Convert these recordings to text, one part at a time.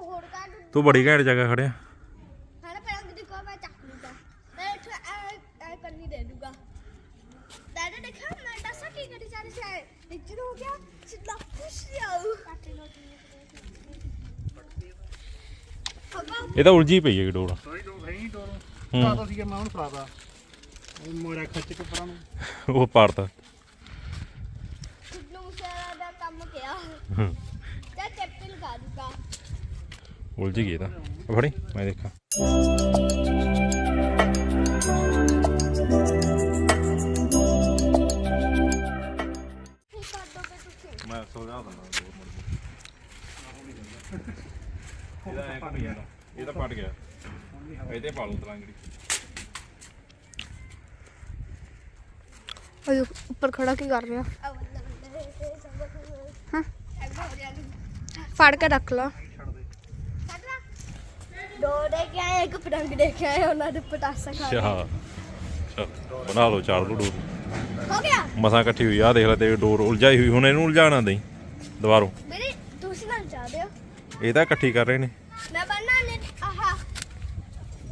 ਹੋਰ ਕੱਢ ਤੂੰ ਬੜੀ ਘੈਂਟ ਜਗ੍ਹਾ ਖੜਿਆ। ਹੈ ਨਾ ਪਰੰਗ ਦੀ ਕੋ ਮੈਂ ਚੱਕ ਲੂਗਾ ਮੈਂ ਇੱਥੇ ਐ ਐ ਕੰਨੀ ਦੇ ਦੂਗਾ ਦਾਦਾ ਦੇਖਾ ਮੈਂ ਦੱਸਾਂ ਕੀ ਕਰੀ ਜਾ ਰਹੀ ਸੀ? ਨਿੱਚੇ ਹੋ ਗਿਆ ਸਿੱਧਾ ਖੁਸ਼ ਆਉ ਕੱਟੇ ਨੋਟ ਹਵਾ ਇਹ ਤਾਂ ਉਲਝੀ ਪਈ ਹੈ ਡੋਰ। ਸੋਈ ਦੋ ਦੋ ਹੂੰ। ਫੜਾ ਸੀਗਾ ਮੈਂ ਹੁਣ ਫੜਾਦਾ ਉਹ ਮੋੜਾ ਖੱਚ ਕੇ ਪਰਾਂ ਨੂੰ। ਉਹ ਪਾੜਤਾ। ਸਿੱਧੂ ਮੂਸੇਵਾਲਾ ਦਾ ਕੰਮ ਕਿਹਾ ਹੂੰ। ਤੇ ਚੈਪਟਰ ਲਗਾ ਦੂਗਾ ਉਲਝ ਗਈ ਤਾਂ ਆ ਫੜੀ ਮੈਂ ਦੇਖਾਂ ਕੀ ਕਰ ਦੋਗੇ ਤੁਸੀਂ ਮੈਂ ਸੋਝਾ ਦਿੰਦਾ ਦੋ ਇਹਦਾ ਐ ਘੁੰਮੀ ਜਾਂਦਾ ਇਹ ਤਾਂ ਪੜ ਗਿਆ ਇਹਦੇ ਪਾ ਲੂ ਤਲਾਂਗੜੀ ਅਯੋ ਉੱਪਰ ਖੜਾ ਕੀ ਕਰ ਰਿਹਾ ਹਾਂ ਫੜ ਕੇ ਰੱਖ ਲਾ ਦੋ ਦੇ ਕੇ ਆਏ ਇੱਕ ਪਤੰਗ ਦੇ ਕੇ ਆਏ ਉਹਨਾਂ ਦੇ ਪਟਾਸਾ ਖਾ ਅੱਛਾ। ਅੱਛਾ ਬਣਾ ਲਓ ਚਾਰ ਲੋ ਡੋਰ। ਹੋ ਗਿਆ? ਮਸਾਂ ਇਕੱਠੀ ਹੋਈ ਆ ਦੇਖ ਲੈ ਤੇ ਡੋਰ ਉਲਝਾਈ ਹੋਈ ਹੁਣ ਇਹਨੂੰ ਉਲਝਾਣਾ ਦੇਈ ਦੁਬਾਰੋਂ। ਮੇਰੀ ਤੁਸੀਂ ਨਾ ਚਾਹਦੇ ਹੋ? ਇਹ ਤਾਂ ਇਕੱਠੀ ਕਰ ਰਹੇ ਨੇ। ਮੈਂ ਬੰਨਾ ਨੇ ਆਹਾ।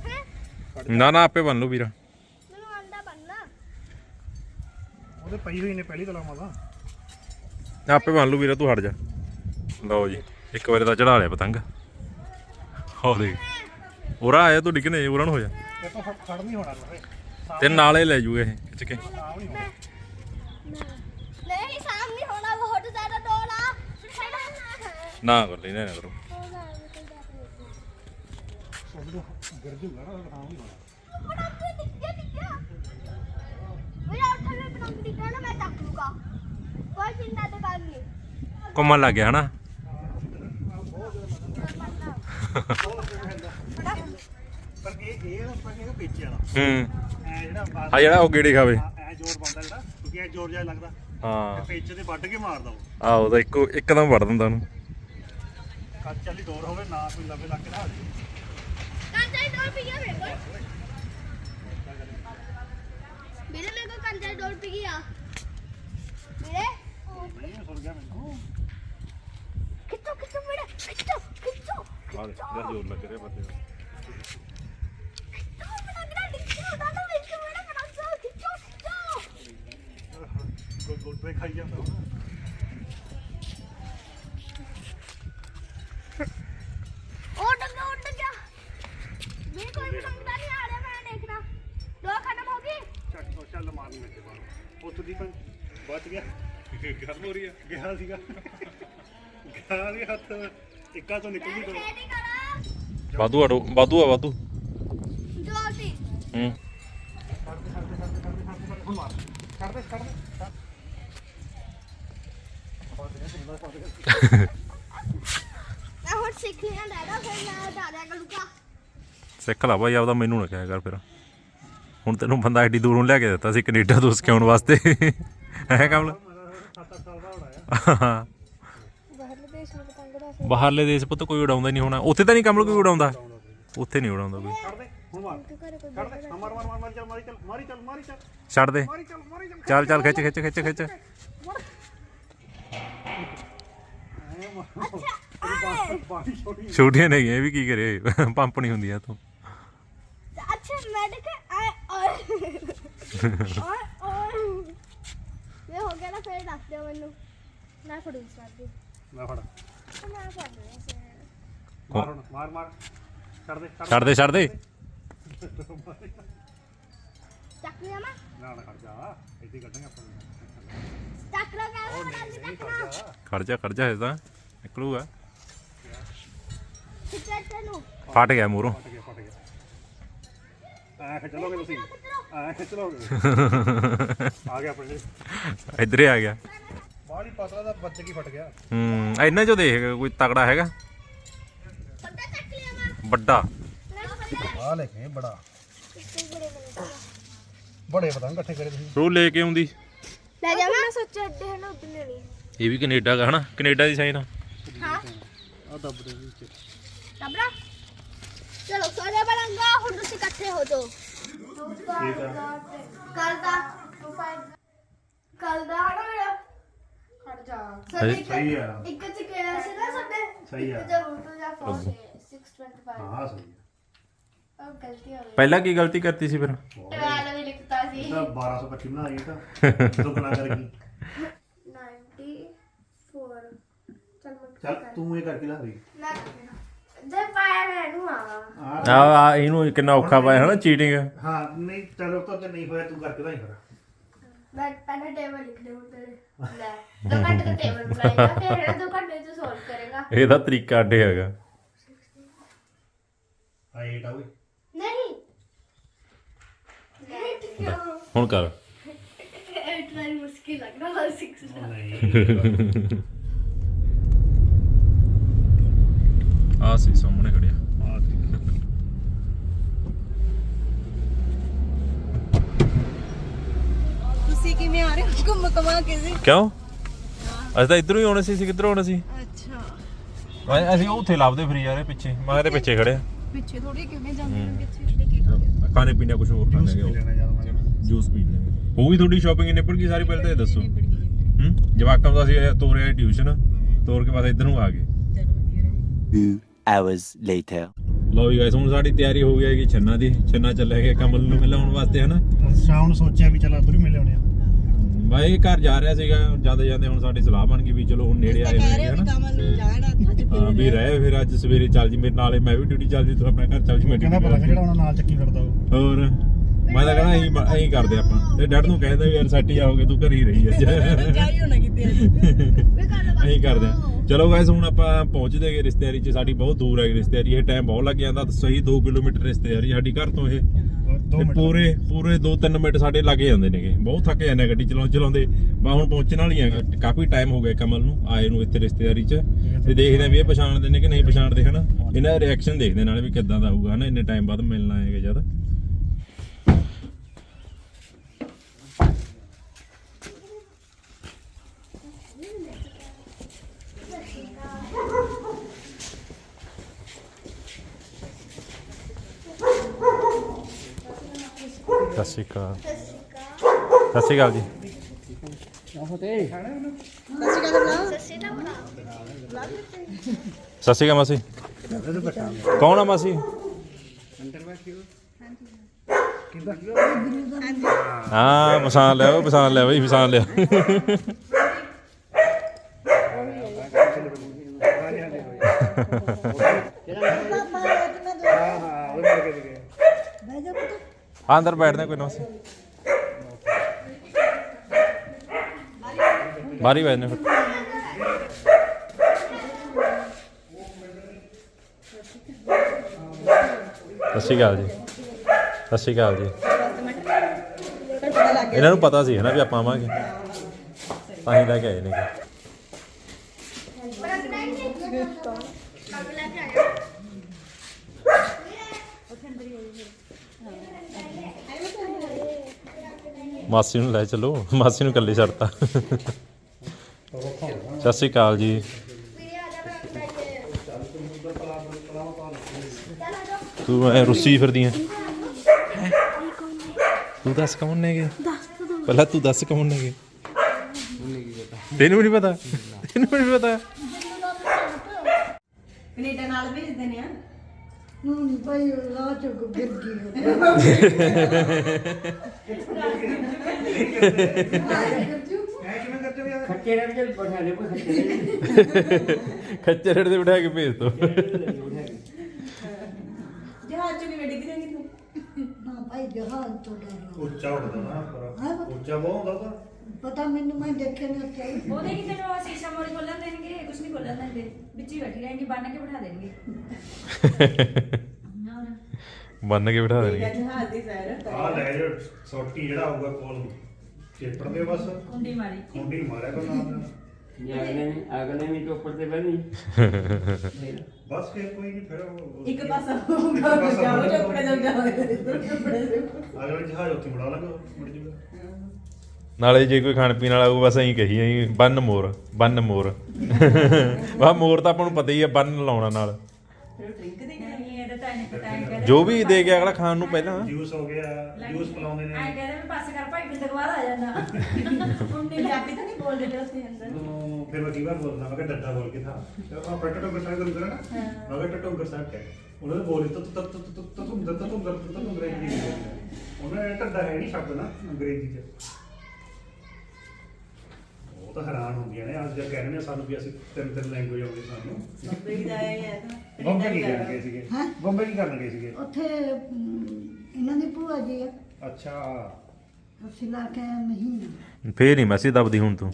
ਹੈ? ਨਾ ਨਾ ਆਪੇ ਬਣ ਲੂ ਵੀਰਾ। ਮੈਨੂੰ ਆਂਦਾ ਬੰਨਾ ਉਹਦੇ ਪਈ ਹੋਈ ਨੇ ਪਹਿਲੀ ਤਲਾਮਾਂ ਦਾ ਆਪੇ ਬਣ ਲੂ ਵੀਰਾ ਤੂੰ ਹਟ ਜਾ। ਲਓ ਜੀ ਇੱਕ ਵਾਰੀ ਤਾਂ ਚੜਾ ਲਿਆ ਪਤੰਗ। ਹੋ ਦੇ ਉਰਾ ਆਇਆ ਤੂੰ ਡਿੱਗਨੇ ਉਰਾਂ ਨੂੰ ਹੋ ਜਾ। ਤਾਂ ਫੜ- ਫੜ ਨਹੀਂ ਹੋਣਾ ਰਹੇ ਤੇ ਨਾਲੇ ਲੈ ਜੂਗੇ ਇਹ ਖਿੱਚ ਕੇ। ਆਮ ਨਹੀਂ ਹੋਣਾ। ਨਹੀਂ ਸਾਹਮਣੇ ਹੋਣਾ ਬਹੁਤ ਜ਼ਿਆਦਾ ਡੋਲਾ ਨਾ ਕਰ ਲਈ ਨਾ ਕਰੋ। ਉਹ ਤੋਂ ਗਿਰ ਜੂਗਾ ਨਾ ਆਮ ਨਹੀਂ ਹੋਣਾ। ਪਟੰਗ ਡਿੱਗਿਆ ਡਿੱਗਿਆ ਮੇਰਾ ਉੱਥੇ ਵੀ ਪਟੰਗ ਡਿੱਗਿਆ ਨਾ ਮੈਂ ਚੱਕ ਲੂਗਾ ਕੋਈ ਚਿੰਤਾ ਤੇ ਕਰ ਨਹੀਂ ਘੁੰਮਣ ਲੱਗ ਗਿਆ ਹਨਾ? ਪਰ ਇਹ ਇਹ ਪਰ ਇਹ ਪੇਚੇ ਵਾਲਾ। ਹੂੰ। ਐ ਜਿਹੜਾ ਬਾਹਰ- ਆ ਜਿਹੜਾ ਉਹ ਗੇੜੇ ਖਾਵੇ? ਐ ਜ਼ੋਰ ਬੰਦਾ ਜਿਹੜਾ ਕਿਉਂਕਿ ਐ ਜ਼ੋਰ ਜਿਹਾ ਲੱਗਦਾ। ਹਾਂ। ਪੇਚੇ ਦੇ ਵੱਢ ਕੇ ਮਾਰਦਾ ਉਹ। ਆ ਉਹਦਾ ਇੱਕੋ ਇੱਕਦਮ ਵੜ ਦਿੰਦਾ ਉਹਨੂੰ। ਕੱਚ ਵਾਲੀ ਡੋਰ ਹੋਵੇ ਨਾ ਕੋਈ ਲਵੇ ਲੱਗ ਰਿਹਾ ਕੰਚਾ ਹੀ ਡੋਲ ਪੀ ਗਿਆ ਮੇਰੇ ਕੋਲ। ਮੇਰੇ ਮੇਰੇ ਕੋਲ ਕੰਚਾ ਹੀ ਡੋਲ ਪੀ ਗਿਆ ਮੇਰੇ? ਨਹੀਂ ਸੁਣ ਗਿਆ ਮੈਨੂੰ ਖਿੱਚੋ ਖਿੱਚੋ ਮੇਰੇ। ਖਿੱਚੋ ਖਿੱਚੋ ਇਹਦਾ ਜ਼ੋਰ ਲੱਗ ਰਿਹਾ ਬੰਦੇ ਦਾ ਕੋਈ ਗੁੱਟੇ ਖਾਈ ਜਾਂਦਾ ਉਹ। ਡੰਗਾ ਉੱਡ ਗਿਆ। ਮੇਰੇ ਕੋਈ ਵੀ ਡੰਗਾ ਨਹੀਂ ਆ ਰਿਹਾ ਮੈਂ ਦੇਖਦਾ। ਦੋ ਖਤਮ ਹੋ ਗਈ? ਚੱਲ ਚੱਲ ਮਾਰ ਨਹੀਂ ਲੱਗੇ ਬਾਹਰ। ਉੱਥੋਂ ਦੀ ਪਰ ਬਚ ਗਿਆ। ਗਰਮ ਹੋ ਰਹੀ ਆ। ਗਿਆ ਸੀਗਾ। ਗਿਆ ਵੀ ਹੱਥ। ਇੱਕਾ ਤੋਂ ਨਿਕਲ ਗਈ ਮੈਂ ਕਰੋ? ਵਾਧੂ ਆੜੋ ਵਾਧੂ ਆ ਵਾਧੂ। ਜੋਤੀ ਹੂੰ। ਛੱਡ ਦੇ ਛੱਡ ਦੇ ਛੱਡ ਦੇ ਛੱਡ ਦੇ ਛੱਡ ਦੇ ਹੁਣ ਮਾਰ ਛੱਡ ਦੇ ਛੱਡ ਦੇ ਛੱਡ। ਬਹੁਤ ਵਧੀਆ ਸੁਣਦਾ ਬਹੁਤ ਵਧੀਆ। ਮੈਂ ਹੁਣ ਸਿੱਖ ਲਿਆ ਡਾਡਾ ਫਿਰ ਮੈਂ ਡਾਡਾ ਕਰੂਗਾ ਸਿੱਖ ਲਾ ਭਾਈ ਆਪਦਾ ਮੈਨੂੰ ਨਾ ਕਿਹਾ ਕਰ ਫਿਰ। ਹੁਣ ਤੈਨੂੰ ਬੰਦਾ ਐਡੀ ਦੂਰੋਂ ਲਿਆ ਕੇ ਦਿੱਤਾ ਸੀ ਕੈਨੇਡਾ ਤੋਂ ਸਿਖਾਉਣ ਵਾਸਤੇ। ਹੈ ਕਮਲ? ਮੇਰਾ ਸੱਤ ਅੱਠ ਸਾਲ ਦਾ ਹੋਣਾ ਆ ਬਾਹਰਲੇ ਦੇਸ਼ ਨੂੰ ਪਤੰਗ ਦਾ ਬਾਹਰਲੇ ਦੇਸ਼ ਪੁੱਤ ਕੋਈ ਉਡਾਉਂਦਾ ਨਹੀਂ ਹੋਣਾ। ਉੱਥੇ ਤਾਂ ਨਹੀਂ ਕਮਲ ਕੋਈ ਉਡਾਉਂਦਾ। ਉੱਥੇ ਨਹੀਂ ਉਡਾਉਂਦਾ ਕੋਈ। ਛੱਡ ਦੇ ਹੁਣ ਮਾਰ ਛੱਡ ਦੇ ਮਾਰ ਮਾਰ ਮਾਰ ਚੱਲ ਮਾਰੀ ਚੱਲ ਮਾਰੀ ਚੱਲ ਮਾਰੀ ਚੱਲ ਛੱਡ ਦੇ। ਚੱਲ ਚੱਲ, ਖਿੱਚ ਖਿੱਚ ਖਿੱਚ ਖਿੱਚ। ਛੋਟੀ ਛੋਟੀਆਂ ਨਹੀਂ ਇਹ ਵੀ ਕੀ ਕਰੇ? ਪੰਪ ਨਹੀਂ ਹੁੰਦੀਆਂ ਤੂੰ ਅੱਛਾ ਮੈਂ ਓਏ ਓਏ ਓਏ ਇਹ ਹੋ ਗਿਆ ਨਾ ਫਿਰ ਦੱਸ ਦਿਓ ਮੈਨੂੰ। ਮੈਂ ਫੜੂ ਸਾਡੀ ਮੈਂ ਫੜ। ਮੈਂ ਫੜ ਲਿਆ ਮਾਰ ਹੁਣ ਮਾਰ ਮਾਰ। ਛੱਡ ਦੇ ਛੱਡ ਦੇ ਛੱਡ ਦੇ। ਚੱਕ ਲਿਆ ਮੈਂ। ਨਾ ਨਾ ਖੜ ਜਾ। ਇੱਥੇ ਕੱਢਾਂਗੇ ਆਪਾਂ। ਚੱਕ ਲਾ ਕਹਿ ਮੈਂ ਗੱਲ ਨਹੀਂ ਚੱਕਣਾ ਖੜ ਜਾ। ਖੜ ਜਾ ਤਾਂ। ਨਿਕਲੂਗਾ ਫਟ ਗਿਆ ਮੂਰੋਂ ਫਟ ਗਿਆ ਫਟ ਗਿਆ। ਐ ਖਿੱਚ ਲਓਗੇ ਤੁਸੀਂ? ਐ ਖਿੱਚ ਲਓਗੇ? ਆ ਗਿਆ ਆਪਣੇ ਇੱਧਰ ਹੀ ਆ ਗਿਆ। ਬਾਹਲੀ ਪਤਲਾ ਦਾ ਬੱਚੇ ਕੀ ਫਟ ਗਿਆ। ਹੂੰ ਇਹਨਾਂ ਚੋਂ ਦੇਖ ਕੋਈ ਤਕੜਾ ਹੈਗਾ? ਵੱਡਾ ਆ ਲੈ ਕੇ ਬੜਾ। ਬੜੇ ਪਤੰਗ ਇਕੱਠੇ ਕਰੇ ਤੁਸੀਂ। ਰੋ ਲੈ ਕੇ ਆਉਂਦੀ। ਲੈ ਜਾ ਮੈਂ ਸੋਚਿਆ ਅੱਡੇ ਹਨ ਉਦੋਂ ਲੈਣੀ ਇਹ ਵੀ ਕੈਨੇਡਾ ਦਾ ਹਨਾ? ਕੈਨੇਡਾ ਦੀ ਸਾਈਨ ਆ। हाँ? हाँ, दबरा चलो सोने बनूँगा और दूसरे इकट्ठे हो जाओ। कल दा। कल दा हट जा। सही है। एक कच्चे के ऐसे ना सबने? सही है। जब उठो जा फ़ोन 625 हाँ सही है। पहला की गलती करती सी फिर? 12 लिखता सी 1225 बना ये तो ਆ। ਆ ਆ ਇਹਨੂੰ ਕਿੰਨਾ ਔਖਾ ਪਾਇਆ ਹਨਾ ਚੀਟਿੰਗ ਹਾਂ ਨਹੀਂ ਚਲੋ ਤਾਂ ਨਹੀਂ ਹੋਇਆ ਤੂੰ ਕਰਕੇ ਤਾਂ ਹੀ ਮੈਂ ਪਹਿਲਾਂ ਟੇਬਲ ਲਿਖ ਦੇ ਉੱਤੇ ਲੈ। ਦੋ ਘੰਟੇ ਦਾ ਟੇਬਲ ਬਣਾਏਗਾ ਫਿਰ ਇਹਨੂੰ ਦੋ ਘੰਟੇ ਚ ਸੋਲਵ ਕਰੇਗਾ। ਇਹਦਾ ਤਰੀਕਾ ਅੱਡੇ ਹੈਗਾ। ਆ ਇਹ ਟਾ ਓਏ। ਨਹੀਂ। ਨਹੀਂ ਕਿਉਂ? ਹੁਣ ਕਰ। ਇਹ ਟਰਾਈ ਮੁਸ਼ਕਿਲ ਲੱਗ ਰਿਹਾ 6 ਨਹੀਂ। ਕਿਉਂ? ਅਸੀਂ ਤਾਂ ਇਧਰੋਂ ਹੀ ਆਉਣੇ ਸੀ ਅਸੀਂ ਕਿੱਧਰੋਂ ਆਉਣਾ ਸੀ? ਅੱਛਾ। ਮੈਂ- ਅਸੀਂ ਉੱਥੇ ਲੱਭਦੇ ਫਰੀ ਯਾਰ ਪਿੱਛੇ। ਮੈਂ ਇਹਦੇ ਪਿੱਛੇ ਖੜਿਆ ਪਿੱਛੇ ਥੋੜੀ ਕਿਵੇਂ ਜਾਂਦੇ ਹੋ। ਪਿੱਛੇ ਖਾਣੇ ਪੀਣੇ ਕੁਝ ਹੋਰ ਜੂਸ ਖਾਣੇ ਪੀ ਲੈਣਾ ਯਾਰ ਮੈਂ। ਜੂਸ ਪੀ ਲੈਂਗੇ ਹੋ ਗਈ ਤੁਹਾਡੀ ਸ਼ਾਪਿੰਗ ਨਿਪਟ ਗਈ ਸਾਰੀ ਪਹਿਲਾਂ ਤਾਂ ਇਹ ਦੱਸੋ। ਹੂੰ? ਜਵਾਕਾਂ ਦਾ ਅਸੀਂ ਤੋਰਿਆ ਟਿਊਸ਼ਨ ਤੋਰ ਕੇ ਬਸ ਇੱਧਰ ਨੂੰ ਆ ਗਏ। Two hours later. ਲਓ ਵੀ ਗਾਇਸ ਹੁਣ ਸਾਡੀ ਤਿਆਰੀ ਹੋ ਗਈ ਹੈਗੀ ਛੰਨਾ ਦੀ। ਛੰਨਾ ਚੱਲਿਆ ਗਿਆ ਕਮਲ ਨੂੰ ਮਿਲਾਉਣ ਵਾਸਤੇ ਹਨਾ? ਸ਼ਾਮ ਨੂੰ ਸੋਚਿਆ ਵੀ ਚਲ ਹੀ ਮਿਲ ਆ। ਬਾਈ ਘਰ ਜਾ ਰਿਹਾ ਸੀਗਾ ਜਾਂਦੇ ਜਾਂਦੇ ਹੁਣ ਸਾਡੀ ਸਲਾਹ ਬਣ ਗਈ ਵੀ ਚਲੋ ਹੁਣ ਨੇੜੇ ਆਏ ਹੋਏ ਹੋ ਹਨਾ ਵੀ ਕਮਲ ਨੂੰ ਜਾਣਾ ਅੱਜ ਹਾਂ ਵੀ ਰਹਿ ਫਿਰ ਅੱਜ ਸਵੇਰੇ ਚੱਲ ਜੀ ਮੇਰੇ ਨਾਲੇ ਮੈਂ ਵੀ ਡਿਊਟੀ ਚੱਲ ਜੀ ਤੂੰ ਆਪਣਾ ਘਰ ਚੱਲ ਜੀ ਮੈਂ ਕਹਿੰਦਾ ਪਤਾ ਜਿਹੜਾ ਉਹਨਾਂ ਨਾਲ ਚੱਕੀ ਫਿਰਦਾ ਉਹ। ਹੋਰ? ਮੈਂ ਤਾਂ ਕਹਣਾ ਐਂ ਐਂ ਕਰਦੇ ਆਪਾਂ। ਤੇ ਡੈਡ ਨੂੰ ਕਹਿੰਦਾ ਵੀ ਯਾਰ ਸੈੱਟ ਹੀ ਆਓਗੇ ਤੂੰ ਘਰ ਹੀ ਰਹੀ ਅੱਜ। ਕਿਤੇ ਐਂ ਕਰਦੇ ਆ। ਚਲੋ ਗਾਇਸ ਹੁਣ ਆਪਾਂ ਪਹੁੰਚਦੇ ਹੈਗੇ ਰਿਸ਼ਤੇਦਾਰੀ 'ਚ ਸਾਡੀ ਬਹੁਤ ਦੂਰ ਹੈ ਰਿਸ਼ਤੇਦਾਰੀ ਇਹ ਟਾਈਮ ਬਹੁਤ ਲੱਗ ਜਾਂਦਾ। ਸਹੀ 2 ਕਿਲੋਮੀਟਰ ਰਿਸ਼ਤੇਦਾਰੀ ਸਾਡੀ ਘਰ ਤੋਂ ਇਹ। ਤੇ ਮਿੰਟ ਪੂਰੇ ਪੂਰੇ 2-3 ਮਿੰਟ ਸਾਡੇ ਲੱਗ ਜਾਂਦੇ ਨੇਗੇ। ਬਹੁਤ ਥੱਕ ਜਾਂਦੇ ਆ ਗੱਡੀ ਚਲਾਉਂ ਚਲਾਉਂਦੇ। ਬਾ ਹੁਣ ਪਹੁੰਚਣ ਵਾਲੀ ਆ ਕਾਫੀ ਟਾਈਮ ਹੋ ਗਿਆ ਕਮਲ ਨੂੰ ਆਏ ਨੂੰ ਇੱਥੇ ਰਿਸ਼ਤੇਦਾਰੀ 'ਚ। ਤੇ ਦੇਖਦੇ ਆ ਵੀ ਇਹ ਪਛਾਣਦੇ ਨੇ ਕਿ ਨਹੀਂ ਪਛਾਣਦੇ ਹਨਾ? ਇਹਨਾਂ ਦਾ ਰਿਐਕਸ਼ਨ ਦੇਖਦੇ ਨਾਲੇ ਵੀ ਕਿੱਦਾਂ ਦਾ ਹੋਊਗਾ ਹਨਾ? ਇੰਨੇ ਟਾਈਮ ਬਾਅਦ ਮਿਲਣਾ ਹੈਗਾ ਜਦ। ਸਤਿ ਸ਼੍ਰੀ ਅਕਾਲ। ਸਤਿ ਸ਼੍ਰੀ ਅਕਾਲ ਜੀ। ਸਤਿ ਸ਼੍ਰੀ ਅਕਾਲ ਮਾਸੀ। ਕੌਣ ਆ ਮਾਸੀ? ਹਾਂ, ਪਛਾਣ ਲਿਆ ਉਹ ਪਛਾਣ ਲਿਆ ਬਈ ਪਛਾਣ ਲਿਆ ਹਾਂ ਹਾਂ ਉਹ ਮਿਲ ਕੇ ਦੇ ਗਏ ਆ ਅੰਦਰ ਬੈਠਦੇ ਕੋਈ ਨਾ ਮਾਸੀ ਬਾਰੀ ਬੈਠਨੇ ਫਿਰ। ਸਤਿ ਸ਼੍ਰੀ ਅਕਾਲ ਜੀ। ਸਤਿ ਸ਼੍ਰੀ ਅਕਾਲ ਜੀ। ਇਹਨਾਂ ਨੂੰ ਪਤਾ ਸੀ ਹੈ ਨਾ ਵੀ ਆਪਾਂ ਆਵਾਂਗੇ। ਤਾਂ ਹੀ ਲੈ ਕੇ ਆਏ ਨੇ ਮਾਸੀ ਨੂੰ ਲੈ ਚਲੋ। ਮਾਸੀ ਨੂੰ ਇਕੱਲੇ ਛੱਡਤਾ। ਸਤਿ ਸ਼੍ਰੀ ਅਕਾਲ ਜੀ। ਤੂੰ ਐ ਰੁੱਸੀ ਫਿਰਦੀ ਐ। ਤੂੰ ਦੱਸ ਕੌਣ ਨੇਗੇ ਪਹਿਲਾਂ ਤੂੰ ਦੱਸ ਕੌਣ ਨੇਗੇ ਤੈਨੂੰ ਵੀ ਨਹੀਂ ਪਤਾ। ਤੈਨੂੰ ਵੀ ਨਹੀਂ ਪਤਾ ਕੈਨੇਡਾ ਨਾਲ ਭੇਜਦੇ ਨੇ ਆ ਖੱਚਰ ਦੇ ਬਿਠਾ ਕੇ ਭੇਜ ਦੋ ਜਹਾਜ਼ ਚ ਕਿਵੇਂ ਡਿੱਗ ਜਾਏਗੀ ਤੂੰ ਉੱਚਾ ਉੱਡਦਾ ਨਾ ਪਰ ਉੱਚਾ ਬਹੁਤ ਹੁੰਦਾ ਉਹਦਾ ਪਤਾ ਮੈਨੂੰ ਮੈਂ ਦੇਖਿਆ ਨਹੀਂ ਉੱਥੇ। ਉਹਦੇ ਕੀ ਤੈਨੂੰ ਅਸੀਂ ਸ਼ਮੋਰੀ ਖੋਲਣ ਦੇਣਗੇ? ਕੁਝ ਨਹੀਂ ਖੋਲਣ ਦਿੰਦੇ ਵਿੱਚ ਹੀ ਬੈਠੀ ਰਹੇਂਗੀ ਬੰਨ ਕੇ ਬਿਠਾ ਦੇਣਗੇ। ਬੰਨ ਕੇ ਬਿਠਾ ਦੇਣਗੇ। ਜਹਾਜ਼ ਦੀ ਸੈਰ ਆ ਲੈ ਜੋ ਸੋਟੀ ਜਿਹੜਾ ਹੋਊਗਾ ਕੋਲ। ਚੇਪੜ ਦੇ ਬਸ। ਕੁੰਡੀ ਮਾਰੀ। ਕੁੰਡੀ ਮਾਰਿਆ ਕੋ ਨਾਲ ਅਗਲੇ ਵੀ ਅਗਲੇ ਵੀ ਚੋਪੜ ਤੇ ਬਣੀ ਬਸ ਫਿਰ ਕੋਈ ਨਹੀਂ ਫਿਰ ਉਹ- ਇੱਕ ਪਾਸਾ ਹੋਊਗਾ ਪਾਸਾ ਜਾਓ ਹੋਊਗਾ। ਚੁੱਪੜੇ ਜਾਓ ਜਾਓ। ਜਾਓ ਅਗਲੇ ਜਹਾਜ਼ ਉੱਥੇ ਬਣਾ ਲਾਂਗੇ ਮੁੜ ਜੂਗਾ ਨਾਲੇ ਜੇ ਕੋਈ ਖਾਣ ਪੀਣ ਵਾਲਾ ਹੋਊ ਬਸ ਐਂ ਕਹੀ ਐਂ ਬੰਨ ਮੋਰ ਬੰਨ ਮੋਰ ਵਾ ਮੋਰ ਤਾਂ ਆਪਾਂ ਨੂੰ ਪਤਾ ਹੀ ਆ ਬੰਨ ਲਾਉਣਾ ਨਾਲ ਫਿਰ ਡਰਿੰਕ ਦੇ ਨਹੀਂ ਇਹਦਾ ਤਾਂ ਨਹੀਂ ਪਤਾ ਹੈ ਕਹਿੰਦੇ ਜੋ ਵੀ ਦੇ ਗਿਆ ਅਗਲਾ ਖਾਣ ਨੂੰ ਪਹਿਲਾਂ ਜੂਸ ਹੋ ਗਿਆ ਜੂਸ ਪਿਲਾਉਂਦੇ ਐ ਨੇ ਕਹਿੰਦੇ ਵੀ ਪਾਸ ਕਰ ਭਾਈ ਬਿੰਦਰ ਬਾਹਰ ਆ ਜਾਂਦਾ ਹੁਣ ਨਹੀਂ ਪੰਜਾਬੀ ਤਾਂ ਨਹੀਂ ਬੋਲਦੇ ਤੇ ਉੱਥੇ ਅੰਦਰ ਨੂੰ ਫਿਰ ਮੈਂ ਵਾਰ ਬੋਲਦਾ ਮੈਂ ਕਿਹਾ ਡੱਡਾ ਬੋਲ ਕੇ ਥਾ ਆ ਪ੍ਰਟਟ ਟੋਂਗਰ ਸਾਹਿਬ ਗੁਰੂ ਨਾ ਮੈਂ ਕਿਹਾ ਟੋਂਗਰ ਸਾਹਿਬ ਕਹਿ ਉਹਨਾਂ ਨੇ ਬੋਲੀ ਤਤ ਤਤ ਤਤ ਤਤ ਤੁਮ ਦਤ ਤੁਮ ਦਤ ਤੁਮ ਅੰਗਰੇਜ਼ੀ ਉਹਨਾਂ ਨੇ ਡੱਡਾ ਹੈ ਨਹੀਂ ਸ਼ਬਦ ਨਾ ਅੰਗਰੇਜ਼ੀ ਚ ਉਹ ਤਾਂ ਹੈਰਾਨ ਹੁੰਦੀਆਂ ਨੇ। ਅੱਜ ਜਦ ਕਹਿੰਦੇ ਨੇ ਸਾਨੂੰ ਵੀ ਅਸੀਂ ਤਿੰਨ ਤਿੰਨ ਲੈਂਗੁਏਜ ਆਉਂਦੀ ਸਾਨੂੰ। ਬੰਬੇ ਦਾ ਇਹ ਹੈ ਤਾਂ ਬੰਬੇ ਕੀ ਕਰਨ ਗਏ ਸੀਗੇ। ਬੰਬੇ ਕੀ ਕਰਨ ਗਏ ਸੀਗੇ। ਉੱਥੇ ਅਮ, ਇਹਨਾਂ ਦੀ ਭੂਆ ਜੀ ਆ। ਅੱਛਾ। ਅਸੀਂ ਲਾ ਕੇ ਆਏ ਮਹੀਨਾ। ਫੇਰ ਨਹੀਂ ਮੈਸੀ ਦਬਦੀ ਹੁਣ ਤੂੰ।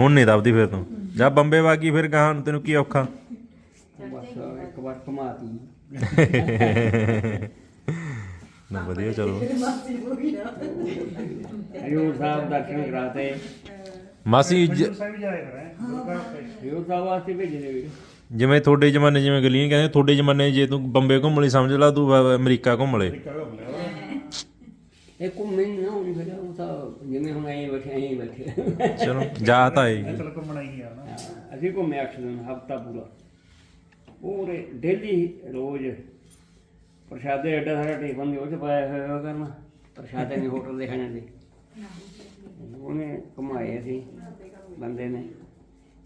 ਹੁਣ ਨਹੀਂ ਦਬਦੀ ਫੇਰ ਤੂੰ। ਜਾ ਬੰਬੇ ਵਾਗੀ ਫਿਰ ਗਾਹਾਂ ਨੂੰ ਤੈਨੂੰ ਕੀ ਔਖਾ? ਬਸ ਇੱਕ ਵਾਰ ਘੁਮਾਤੀ ਨਾ ਵਧੀਆ ਚਲੋ। ਹਜੂਰ ਸਾਹਿਬ ਦਰਸ਼ਨ ਕਰਾਤੇ? ਮਾਸੀ ਜ- ਸਾਹਿਬ ਜਾਇਆ ਕਰਾਂ ਗੁਰੂ ਘਰ ਤੇ ਹਜੂਰ ਸਾਹਿਬ ਵਾਸਤੇ ਭੇਜਦੇ ਵੀਰ। ਜਿਵੇਂ ਤੁਹਾਡੇ ਜ਼ਮਾਨੇ ਜਿਵੇਂ ਗਲੀਨ ਕਹਿੰਦੇ ਤੁਹਾਡੇ ਜ਼ਮਾਨੇ 'ਚ ਜੇ ਤੂੰ ਬੰਬੇ ਘੁੰਮ ਲਈ ਸਮਝ ਲਾ ਤੂੰ ਅ- ਅਮਰੀਕਾ ਘੁੰਮ ਲੈ ਇਹ ਘੁੰਮੇ ਨਹੀਂ ਨਾ ਹੁਣ ਫਿਰ ਉਹ ਤਾਂ ਜਿਵੇਂ ਹੁਣ ਐਂ ਬੈਠੇ ਐਂ ਬੈਠੇ। ਚਲੋ ਜਾ ਤਾਂ ਆਏ ਚਲ ਘੁੰਮਣਾ ਹੀ ਆ ਨਾ। ਅਸੀਂ ਘੁੰਮੇ ਦਿਨ ਹਫਤਾ ਪੂਰਾ। ਪੂਰੇ ਡੇਲੀ ਰੋਜ਼ ਪ੍ਰਸ਼ਾਦੇ ਐਡਾ ਸਾਰਾ ਟਿਫਨ ਦੇ ਉਹ ਚ ਪਾਇਆ ਹੋਇਆ ਉਹ ਕਰਨਾ। ਪ੍ਰਸ਼ਾਦੇ ਨੇ ਹੋਟਲ ਦੇ ਖਾਣੇ ਦੇ ਉਹਨੇ ਘੁਮਾਏ ਅਸੀਂ ਬੰਦੇ ਨੇ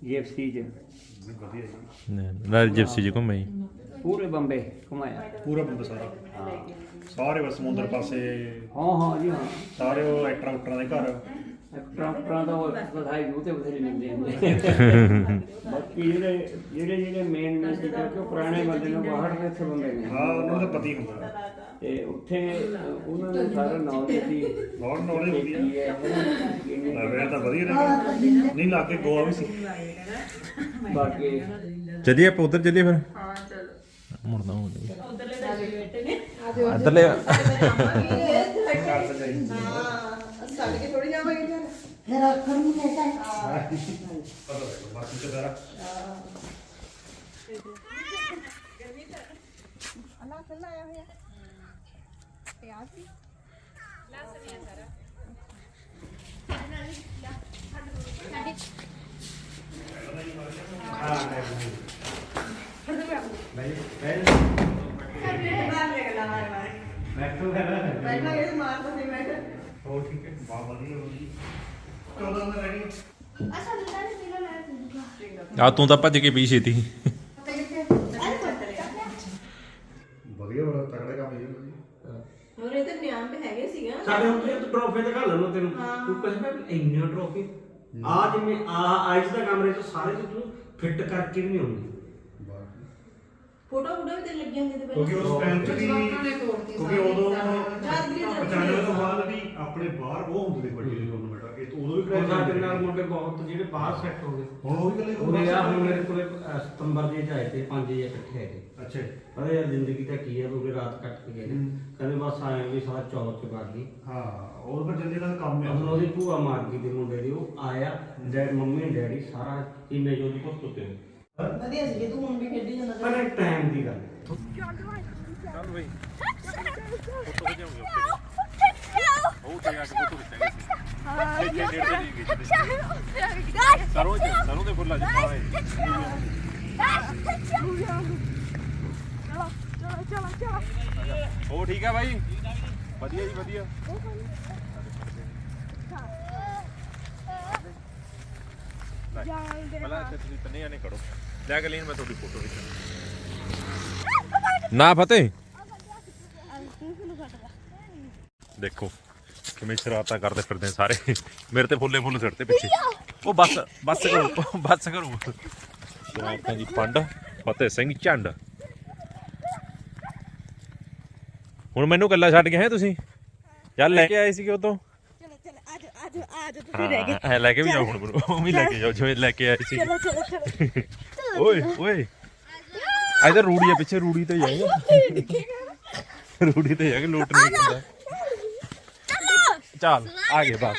ਜੀਐਫਸੀ ਚ। ਵਧੀਆ ਜੀ ਨਾਲ ਜਿਪਸੀ ਜੀ ਘੁੰਮੇ ਪੂਰੇ ਬੰਬੇ ਘੁਮਾਇਆ। ਪੂਰਾ ਬੰਦਾ ਸਾਰਾ। ਸਾਰੇ ਬਸ ਸਮੁੰਦਰ ਪਾਸੇ। ਹਾਂ ਹਾਂ ਜੀ ਹਾਂ। ਸਾਰੇ ਉਹ ਐਕਟਰਾਂ ਉਕਟਰਾਂ ਦੇ ਘਰ। ਟਰਾਂਪਰਾਂ ਦਾ ਉਹ ਵਧਾਈ ਨੂੰ ਤੇ ਬਥੇਰੇ ਮਿਲਦੇ ਹੁੰਦੇ ਬਾਕੀ ਜਿਹੜੇ ਜਿਹੜੇ ਜਿਹੜੇ ਮੇਨ ਨੇ ਸੀ ਕਿਉਂਕਿ ਉਹ ਪੁਰਾਣੇ ਬੰਦੇ ਨੇ ਬਾਹਰ ਦੇ ਇੱਥੇ ਬੰਦੇ ਨੇ। ਹਾਂ ਉਹਨਾਂ ਦਾ ਪਤੀ ਹੁੰਦਾ। ਤੇ ਉੱਥੇ ਉਹਨਾਂ ਨੂੰ ਸਾਰਾ ਨੌਲੇਜ ਸੀ ਬਹੁਤ knowledge ਹੁੰਦੀ ਹੈ। ਹੈ ਕਿਵੇਂ ਤਾਂ ਵਧੀਆ ਨੇ ਨਹੀਂ ਲਾ ਕੇ ਗੋਆ ਵੀ ਸੀ ਬਾਕੀ ਚੱਲੀਏ ਆਪਾਂ ਉਧਰ ਚੱਲੀਏ ਫਿਰ? ਹਾਂ ਚਲੋ। ਉਧਰਲੇ ਦਾਦੇ ਬੇਟੇ ਨੇ। ਇੱਧਰਲੇ ਛੱਡ ਕੇ ਥੋੜੀ ਜਾਵਾਂਗੇ ਚੱਲ ਫਿਰ ਆਖਰ ਨੂੰ ਲੈ ਕੇ ਪਤਾ ਲੱਗਾ ਬਾਕੀ ਤੇ ਸਾਰਾ ਅਲਾ ਕੱਲਾ ਆਇਆ ਹੋਇਆ। ਪਿਆਜ਼ ਵੀ। ਪਹਿਲਾਂ ਇਹ ਮਾਰ ਦੋ ਨਹੀਂ ਬੈਠ ਹੋਰ ਠੀਕ ਹੈ। ਬਹੁਤ ਵਧੀਆ ਹੋ ਜੀ 14 ਦਾ ਰਹਿਣੀ ਅਸਾਂ ਨੂੰ ਤਾਂ ਨਹੀਂ ਪੀਣਾ ਮੈਂ ਪੀਊਂਗਾ ਆ ਤੂੰ ਤਾਂ ਭੱਜ ਕੇ ਪੀ ਛੇਤੀ ਵਧੀਆ ਬੜਾ ਤਕੜਾ ਕੰਮ ਹੈ ਜੀ ਹੋਰ ਇਹ ਤਾਂ ਨਿਆਮ ਤੇ ਹੈਗੇ ਸੀਗਾ ਸਾਡੇ ਹੁਣ ਤੂੰ ਟਰੋਫੀ ਦਿਖਾ ਲੈਣਾ ਤੈਨੂੰ ਤੂੰ ਕਹਿੰਦਾ ਇੰਨਾ ਟਰੋਫੀ ਆ ਜਿਵੇਂ ਆ ਆਈਸ ਦਾ ਕਮਰੇ ਚ ਸਾਰੇ ਚ ਤੂੰ ਫਿੱਟ ਕਰਕੇ ਵੀ ਨਹੀਂ ਆਉਂਦੀ। ਫੋਟੋ ਫੋਟੋ ਵੀ ਤੇ ਲੱਗੀਆਂ ਹੁੰਦੀਆਂ ਤੇ ਕਿਉਂਕਿ ਉਸ ਟਾਈਮ ਚ ਵੀ ਕਿਉਂਕਿ ਉਦੋਂ ਪਛਾਣਨ ਤੋਂ ਬਾਅਦ ਵੀ ਆਪਣੇ ਬਾਹਰ ਉਹ ਹੁੰਦੇ ਸੀ ਵੱਡੀ ਟੂਰਨਾਮੈਂਟ ਤਾਂ ਉਦੋਂ ਵੀ ਹੁਣ ਕਰਾਇਆ ਸਾਡੇ ਨਾਲ ਮੁੰਡੇ ਬਹੁਤ ਜਿਹੜੇ ਬਾਹਰ ਸੈੱਟ ਹੋ ਗਏ। ਹੁਣ ਉਹ ਵੀ ਗੱਲ ਉਹਦੇ ਆ ਹੁਣ ਮੇਰੇ ਕੋਲੇ ਅਹ, ਸਤੰਬਰ ਦੇ ਚ ਆਏ ਤੇ ਪੰਜ ਜੇ ਇਕੱਠੇ ਆਏ ਤੇ ਅੱਛਾ ਜੀ। ਅਰੇ ਯਾਰ ਜ਼ਿੰਦਗੀ ਤਾਂ ਕੀ ਹੈ ਉਹਦੇ ਰਾਤ ਕੱਟ ਕੇ ਗਏ ਨੇ। ਹੂੰ। ਕਹਿੰਦੇ ਬਸ ਆਏ ਵੀ ਸਾਰਾ ਚੌਰ ਚ ਵਗ ਗਈ। ਹਾਂ ਉਹ ਪਰ ਜਲਦੀ ਨਾਲ ਕੰਮ ਹੈ। ਹੁਣ ਉਹਦੀ ਭੂਆ ਮਾਰ ਗਈ ਤੇ ਮੁੰਡੇ ਦੀ ਉਹ ਆਇਆ ਡੈਡ ਮੰਮੀ ਡੈਡੀ ਸਾਰਾ ਇਮੇਜ ਉਹਦੀ ਪੁੱਤ ਉੱਤੇ ਵਧੀਆ ਸੀ ਜੇ ਤੂੰ ਹੁਣ ਵੀ ਖੇਡੀ ਜਾਂਦਾ ਪਰ ਇਹ ਟਾਈਮ ਦੀ ਗੱਲ ਹੈ। ਚੱਲ ਬਈ। ਸਰੋਂ ਚ ਸਰੋਂ ਦੇ ਫੁੱਲਾਂ ਚ ਪਾਏ ਹੋ ਠੀਕ ਆ ਬਾਈ ਵਧੀਆ ਜੀ ਵਧੀਆ ਪਹਿਲਾਂ ਇੱਥੇ ਤੁਸੀਂ ਤੰਨੇ ਜਾਣੇ ਕਰੋ ਲੈ ਕੇ ਲੈਣ ਮੈਂ ਤੁਹਾਡੀ ਫੋਟੋ ਖਿੱਚਾਂ ਨਾ ਫਤਿਹ। ਦੇਖੋ। ਕਿਵੇਂ ਸ਼ਰਾਰਤਾਂ ਕਰਦੇ ਫਿਰਦੇ ਸਾਰੇ? ਮੇਰੇ ਤੇ ਫੁੱਲੇ ਫੁੱਲ ਸਿੱਟਦੇ ਪਿੱਛੇ। ਉਹ ਬੱਸ ਬੱਸ ਕਰੋ ਬੱਸ ਕਰੋ। ਸ਼ਰਾਰਤਾਂ ਦੀ ਪੰਡ ਫਤਿਹ ਸਿੰਘ ਝੰਡ। ਹੁਣ ਮੈਨੂੰ ਕੱਲਾ ਛੱਡ ਗਏ ਹੈ ਤੁਸੀਂ? ਚੱਲ ਲੈ। ਕੇ ਆਏ ਸੀਗੇ ਉਦੋਂ। ਚਲੋ ਚਲੋ ਆਜੋ ਆਜੋ ਆਜੋ ਹਾਂ ਐ ਲੈ ਕੇ ਵੀ ਜਾਓ ਹੁਣ ਮੈਨੂੰ ਉਹ ਵੀ ਲੈ ਕੇ ਜਾਓ ਜਿਵੇਂ ਲੈ ਕੇ ਆਏ ਸੀ। ਚਲੋ ਚਲੋ ਚਲੋ। ਓਏ ਓਏ। ਇਧਰ ਰੂੜੀ ਆ ਪਿੱਛੇ ਰੂੜੀ ਤੇ ਜਾਏਗਾ ਰੂੜੀ ਤੇ ਜਾ ਕੇ ਲੂਟ ਨਹੀਂ ਕਰਦਾ ਚੱਲ ਆਗੇ ਬਸ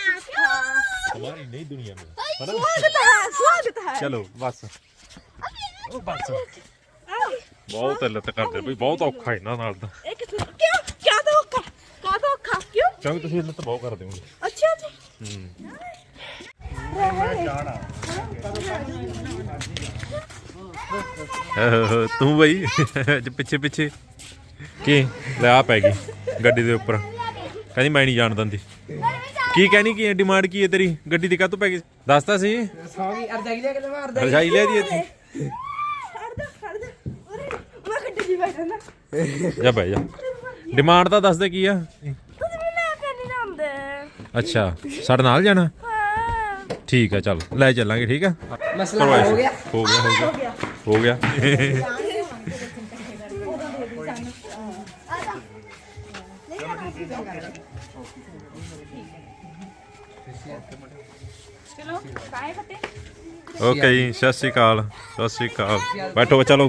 ਹਮਾਰੀ ਨਈ ਦੁਨੀਆ में स्वागत है स्वागत है ਚਲੋ ਬਸ ਉਹ ਬਸ ਬਹੁਤ ਲੱਤ ਕਰਦੇ ਬਈ ਬਹੁਤ ਔਖਾ ਇਹਨਾਂ ਨਾਲ ਤਾਂ एक क्यों क्या धोखा का धोखा क्यों ਕਿਉਂਕਿ ਤੁਸੀਂ ਲੱਤ ਬਹੁਤ ਕਰਦੇ ਹੋ अच्छा जी ਮੈਂ ਜਾਣਾ ਆਹੋ, ਤੂੰ ਬਈ ਅੱਜ ਪਿੱਛੇ ਪਿੱਛੇ ਕੀ ਲੈ ਆ ਪੈ ਗਈ ਗੱਡੀ ਦੇ ਉੱਪਰ ਕਹਿੰਦੀ ਮੈਂ ਨਹੀਂ ਜਾਣ ਦਿੰਦੀ ਕੀ ਕਹਿਣੀ ਕੀ ਹੈ? ਡਿਮਾਂਡ ਕੀ ਹੈ ਤੇਰੀ? ਗੱਡੀ ਦੀ ਕਾਹਤੋਂ ਪੈ ਗਈ? ਦੱਸਤਾ ਸੀ ਸੌਗੀ ਅਰਜਾਈ ਲੈ ਕੇ ਤੇ ਮਾਰਦਾ ਰਜਾਈ ਲੈ ਦੀ ਇੱਥੇ। ਜਾ ਖੜ ਜਾ। ਉਰੇ ਮੈਂ ਗੱਡੀ 'ਚ ਬੈਠਾ ਨਾ। ਜਾ ਬਹਿ ਜਾ। ਡਿਮਾਂਡ ਤਾਂ ਦੱਸ ਦੇ ਕੀ ਆ? ਤੁਸੀਂ ਵੀ ਲੈ ਕੇ ਨਹੀਂ ਜਾਂਦੇ। ਅੱਛਾ ਸਾਡੇ ਨਾਲ ਜਾਣਾ? ਹਾਂ। ਠੀਕ ਆ ਚੱਲ। ਲੈ ਚੱਲਾਂਗੇ ਠੀਕ ਆ? ਮਸਲਾ ਕਰਵਾਇਆ ਹੋ ਸੀ। ਗਿਆ। ਹੋ ਗਿਆ ਹੋ ਗਿਆ। ਹੋ ਗਿਆ। ਓਕੇ ਜੀ ਸਤਿ ਸ਼੍ਰੀ ਅਕਾਲ ਸਤਿ ਸ਼੍ਰੀ ਅਕਾਲ। ਬੈਠੋ ਚਲੋ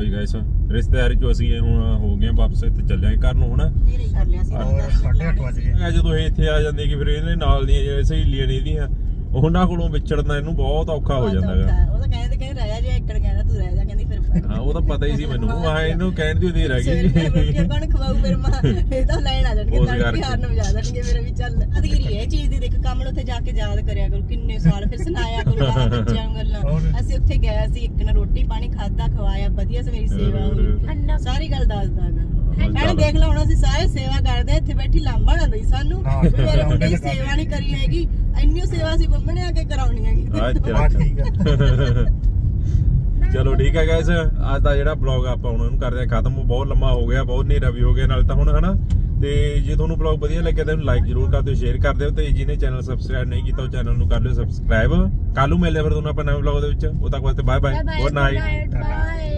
ਜੀ ਗਾਇਸ ਰਿਸ਼ਤੇਦਾਰੀ ਚੋਂ ਅਸੀਂ ਹੁਣ ਹੋ ਗਏ ਵਾਪਸ ਇੱਥੇ ਚੱਲਿਆ ਘਰ ਨੂੰ ਹੁਣ। ਕਰ ਲਿਆ ਸੀ ਔਰ 8:30 ਵਜ ਗਏ। ਆ ਜਦੋਂ ਇਹ ਇੱਥੇ ਆ ਜਾਂਦੇ ਕਿ ਫਿਰ ਇਹਦੇ ਨਾਲ ਦੀਆਂ ਜਿਹੜੇ ਸਹੇਲੀਆਂ ਨੇ ਇਹਦੀਆਂ ਉਹਨਾਂ ਕੋਲੋਂ ਵਿਛੜਨਾ ਇਹਨੂੰ ਬਹੁਤ ਔਖਾ ਹੋ ਜਾਂਦਾ ਹੈਗਾ ਉਹ ਤਾਂ ਕਹਿੰਦੇ ਕਹਿੰਦੇ ਰਹਿ ਜਾ ਜੇ ਇੱਕੜ ਕਹਿੰਦਾ ਤੂੰ ਰਹਿ ਜਾ ਕਹਿੰਦੀ ਹਾਂ ਉਹ ਤਾਂ ਪਤਾ ਹੀ ਸੀ ਮੈਨੂੰ। ਆ ਇਹਨੂੰ ਕਹਿਣ ਦੀ ਗਈ। ਫਿਰ ਮਾਂ ਇਹ ਤਾਂ ਲੈਣ ਆ ਜਾਣਗੇ ਉਸ ਤਾਂ ਕਰਕੇ। ਬਿਹਾਰ ਨੂੰ ਵਜਾ ਦੇਣਗੇ ਮੇਰਾ ਵੀ। ਚੱਲ ਅਧੀਰੀ ਇਹ ਚੀਜ਼ ਦੀ ਦੇਖ ਕਮਲ ਉੱਥੇ ਜਾ ਕੇ ਯਾਦ ਕਰਿਆ ਕਰੋ ਕਿੰਨੇ ਸਾਲ ਫਿਰ ਸੁਣਾਇਆ ਕਰੋ ਬਾਹਰ ਬੱਚਿਆਂ ਨੂੰ ਗੱਲਾਂ। ਹੋਰ। ਅਸੀਂ ਉੱਥੇ ਗਏ ਸੀ ਇੱਕ ਨੇ ਰੋਟੀ ਪਾਣੀ ਖਾਦਾ ਖਵਾਇਆ ਵਧੀਆ ਸੇ ਮੇਰੀ ਸੇਵਾ ਹੋਈ। ਸਾਰੀ ਗੱਲ ਦੱਸਦਾ ਭੈਣ ਦੇਖ ਲਾ ਹੁਣ ਅਸੀਂ ਸਾਰੇ ਸੇਵਾ ਕਰਦੇ ਆ, ਇੱਥੇ ਬੈਠੀ ਲਾਂਭਾ ਨਾ ਦਈ ਸਾਨੂੰ। ਮੇਰੇ ਮੁੰਡੇ ਦੀ। ਸੇਵਾ ਨਹੀਂ ਕਰੀ ਹੈਗੀ। ਇੰਨੀ ਸੇਵਾ ਸੀ ਬੰਮੇ ਨੇ ਆ ਕੇ ਕਰਾਉਣੀ ਹੈਗੀ। ਅੱਛਾ ਠੀਕ ਅੱਛਾ ਚਲੋ ਠੀਕ ਹੈ ਗਾਇਸ ਅੱਜ ਦਾ ਜਿਹੜਾ ਬਲੌਗ ਆਪਾਂ ਹੁਣ ਇਹਨੂੰ ਕਰਦੇ ਆ ਖਤਮ। ਬਹੁਤ ਲੰਮਾ ਹੋ ਗਿਆ ਬਹੁਤ ਹਨੇਰਾ ਵੀ ਹੋ ਗਿਆ ਨਾਲ ਤਾਂ ਹੁਣ ਹਨਾ? ਤੇ ਜੇ ਤੁਹਾਨੂੰ ਬਲੌਗ ਵਧੀਆ ਲੱਗਿਆ ਤਾਂ ਇਹਨੂੰ ਲਾਈਕ ਜ਼ਰੂਰ ਕਰ ਦਿਓ ਸ਼ੇਅਰ ਕਰ ਦਿਓ ਤੇ ਜਿਹਨੇ ਚੈਨਲ ਸਬਸਕ੍ਰਾਈਬ ਨਹੀਂ ਕੀਤਾ ਉਹ ਚੈਨਲ ਨੂੰ ਕਰ ਲਿਓ ਸਬਸਕ੍ਰਾਈਬ ਕੱਲ ਨੂੰ ਮਿਲਦੇ ਫਿਰ ਤੁਹਾਨੂੰ ਆਪਾਂ ਨਵੇਂ ਬਲੌਗ ਦੇ ਵਿੱਚ। ਉਦੋਂ ਤੱਕ ਵਾਸਤੇ bye bye good night bye